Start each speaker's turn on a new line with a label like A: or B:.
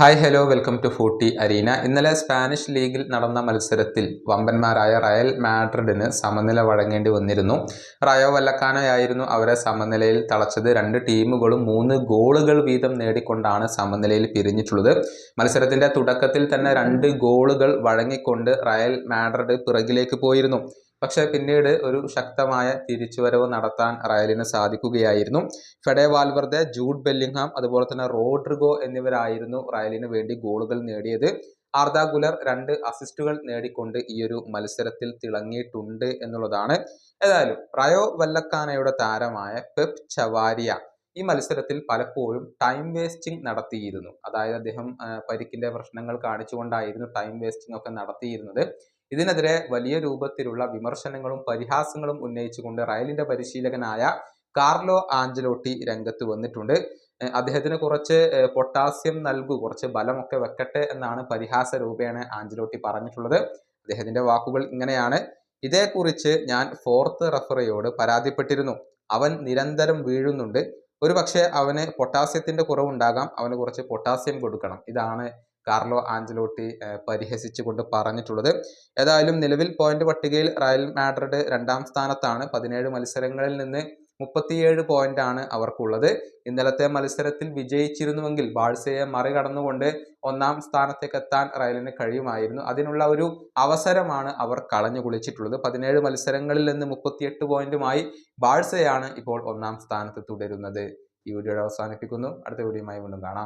A: Hi hello welcome to forty arena ഇന്നലെ Spanish ലീഗിൽ നടന്ന മത്സരത്തിൽ വമ്പന്മാരായ റയൽ മാഡ്രിഡിന് സമനില വഴങ്ങേണ്ടി വന്നിരുന്നു. റയോ വല്ലക്കാനയായിരുന്നു അവരെ സമനിലയിൽ തളച്ചത്. രണ്ട് ടീമുകളും മൂന്ന് ഗോളുകൾ വീതം നേടിക്കൊണ്ടാണ് സമനിലയിൽ പിരിഞ്ഞിട്ടുള്ളത്. മത്സരത്തിന്റെ തുടക്കത്തിൽ തന്നെ രണ്ട് ഗോളുകൾ വഴങ്ങിക്കൊണ്ട് റയൽ മാഡ്രിഡ് പിറകിലേക്ക് പോയിരുന്നു. പക്ഷേ പിന്നീട് ഒരു ശക്തമായ തിരിച്ചുവരവ് നടത്താൻ റയലിന് സാധിക്കുകയായിരുന്നു. ഫെഡെ വാൽവർദെ ജൂഡ് ബെല്ലിംഗ്ഹാം അതുപോലെ തന്നെ റോഡ്രിഗോ എന്നിവരായിരുന്നു റയലിന് വേണ്ടി ഗോളുകൾ നേടിയത്. ആർദ ഗുലർ രണ്ട് അസിസ്റ്റുകൾ നേടിക്കൊണ്ട് ഈ ഒരു മത്സരത്തിൽ തിളങ്ങിയിട്ടുണ്ട് എന്നുള്ളതാണ്. ഏതായാലും റയോ വല്ലക്കാനയുടെ താരമായ പെപ് ചവാരിയ ഈ മത്സരത്തിൽ പലപ്പോഴും ടൈം വേസ്റ്റിംഗ് നടത്തിയിരുന്നു. അതായത് അദ്ദേഹം പരിക്കിന്റെ പ്രശ്നങ്ങൾ കാണിച്ചുകൊണ്ടായിരുന്നു ടൈം വേസ്റ്റിംഗ് ഒക്കെ നടത്തിയിരുന്നത്. ഇതിനെതിരെ വലിയ രൂപത്തിലുള്ള വിമർശനങ്ങളും പരിഹാസങ്ങളും ഉന്നയിച്ചുകൊണ്ട് റയലിന്റെ പരിശീലകനായ കാർലോ ആഞ്ചലോട്ടി രംഗത്ത് വന്നിട്ടുണ്ട്. അദ്ദേഹത്തിന് കുറച്ച് പൊട്ടാസ്യം നൽകൂ കുറച്ച് ബലമൊക്കെ വെക്കട്ടെ എന്നാണ് പരിഹാസ രൂപേണ ആഞ്ചലോട്ടി പറഞ്ഞിട്ടുള്ളത്. അദ്ദേഹത്തിന്റെ വാക്കുകൾ ഇങ്ങനെയാണ്. ഇതേക്കുറിച്ച് ഞാൻ ഫോർത്ത് റഫറിയോട് പരാതിപ്പെട്ടിരുന്നു. അവൻ നിരന്തരം വീഴുന്നുണ്ട്. ഒരു പക്ഷേ അവന് പൊട്ടാസ്യത്തിന്റെ കുറവുണ്ടാകാം. അവന് കുറച്ച് പൊട്ടാസ്യം കൊടുക്കണം. ഇതാണ് കാർലോ ആഞ്ചലോട്ടി പരിഹസിച്ചുകൊണ്ട് പറഞ്ഞിട്ടുള്ളത്. ഏതായാലും നിലവിൽ പോയിന്റ് പട്ടികയിൽ റയൽ മാഡ്രിഡ് രണ്ടാം സ്ഥാനത്താണ്. പതിനേഴ് മത്സരങ്ങളിൽ നിന്ന് മുപ്പത്തിയേഴ് പോയിന്റ് ആണ് അവർക്കുള്ളത്. ഇന്നലത്തെ മത്സരത്തിൽ വിജയിച്ചിരുന്നുവെങ്കിൽ ബാഴ്സയെ മറികടന്നുകൊണ്ട് ഒന്നാം സ്ഥാനത്തേക്ക് എത്താൻ റയലിന് കഴിയുമായിരുന്നു. അതിനുള്ള ഒരു അവസരമാണ് അവർ കളഞ്ഞു കുളിച്ചിട്ടുള്ളത്. പതിനേഴ് മത്സരങ്ങളിൽ നിന്ന് മുപ്പത്തിയെട്ട് പോയിന്റുമായി ബാഴ്സയാണ് ഇപ്പോൾ ഒന്നാം സ്ഥാനത്ത് തുടരുന്നത്. ഈ വീഡിയോ അവസാനിപ്പിക്കുന്നു. അടുത്ത വീഡിയോയുമായി വീണ്ടും കാണാം.